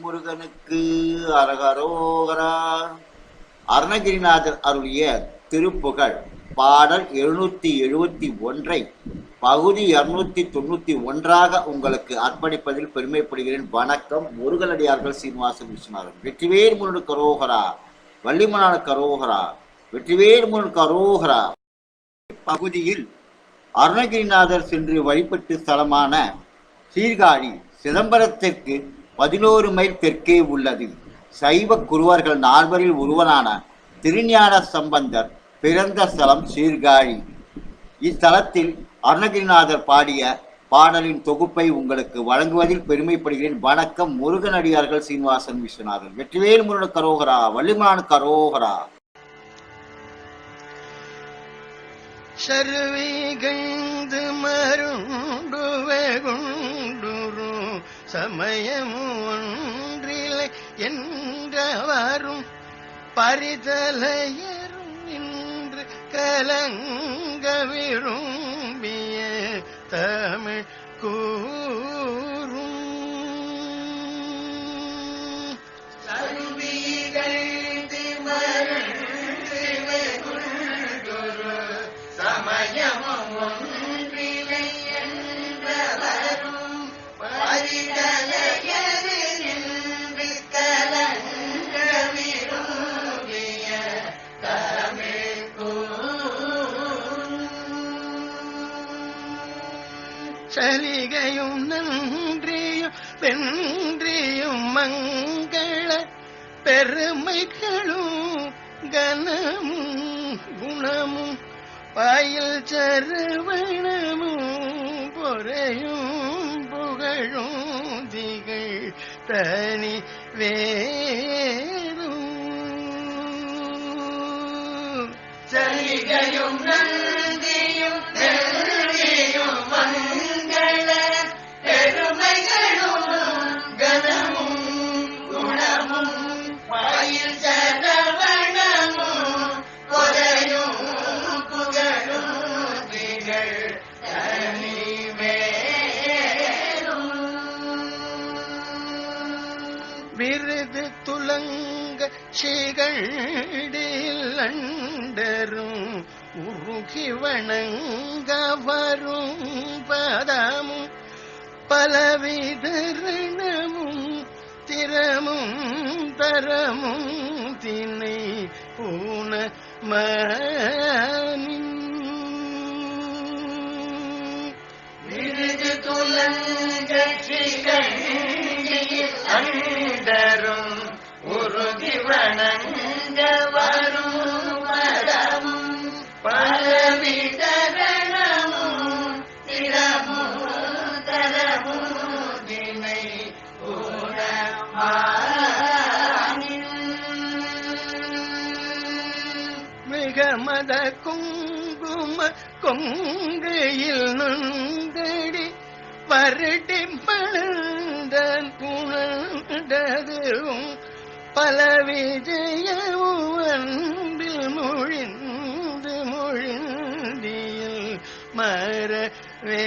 முருகனுக்கு அரகரோகரா. அருணகிரிநாதர் அருளிய திருப்புகழ் பாடல் எழுநூத்தி எழுபத்தி ஒன்றை பகுதி இருநூத்தி தொண்ணூத்தி ஒன்றாக உங்களுக்கு அர்ப்பணிப்பதில் பெருமைப்படுகிறேன். வணக்கம். முருகனடியார்கள் சீனிவாசன் விஸ்வநாதன். வெற்றிவேர் முருகன் கரோகரா. வள்ளிமனான கரோகரா. வெற்றிவேர் முருகன் கரோகரா. பகுதியில் அருணகிரிநாதர் சென்று வழிபட்டு ஸ்தலமான சீர்காழி சிதம்பரத்திற்கு பதினோரு மைல் தெற்கே உள்ளது. சைவ குருவர்கள் நால்வரில் ஒருவனான திருஞான சம்பந்தர் பிறந்த ஸ்தலம் சீர்காழி. இத்தலத்தில் அருணகிரிநாதர் பாடிய பாடலின் தொகுப்பை உங்களுக்கு வழங்குவதில் பெருமைப்படுகிறேன். வணக்கம் முருகனடியார்கள் சீனிவாசன் விஸ்வநாதன். வெற்றிவேல் முருகன் கரோகரா வள்ளிமான் கரோகரா. சருவிகழ்ந்து மருண்டு சமயம் என்றவரும் பரிதலையரும் நின்று கலங்க விரும்பிய தமிழ் கூ சலிகையும் நன்றியும் வென்றியும் மங்கள பெருமைகளும் கனமும் குணமும் பயில் சருவணமும் பொறையும் புகழும் திகழ் தனி வே விருது துலங்க அண்டரும் உருகி வணங்க வரும் பதமும் பலவிதரணமும் திறமும் தரமும் தினை பூன மர மிக மத குங்கும கொங்கையில் நுந்தடி பருட்டி பழந்தன் புணர்ந்ததும் பல விஜயமும் அன்பில் மொழிந்து மொழிந்தியில் மறவே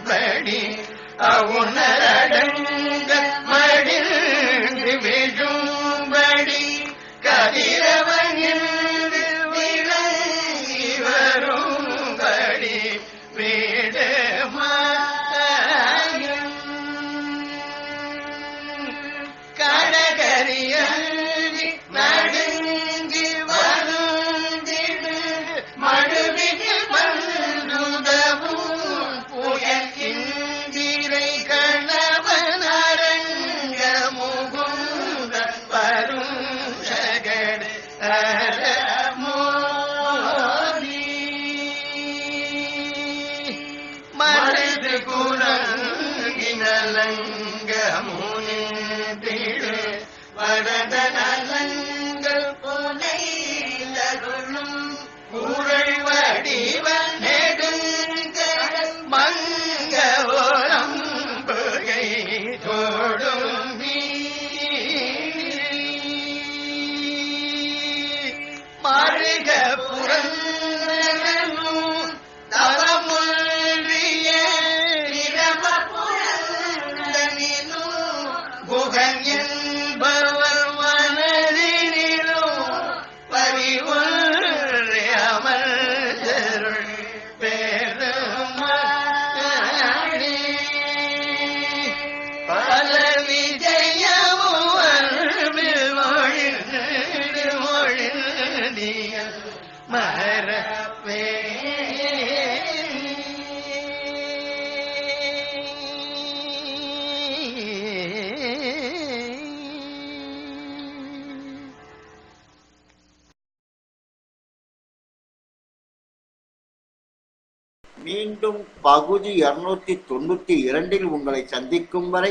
விடும்படி அவுணரடங்க முனிந்திடு வரத நலங்கள் புனை தருளும் வடிவன் மரப்பே மீண்டும் பகுதி இருநூத்தி தொண்ணூத்தி இரண்டில் உங்களை சந்திக்கும் வரை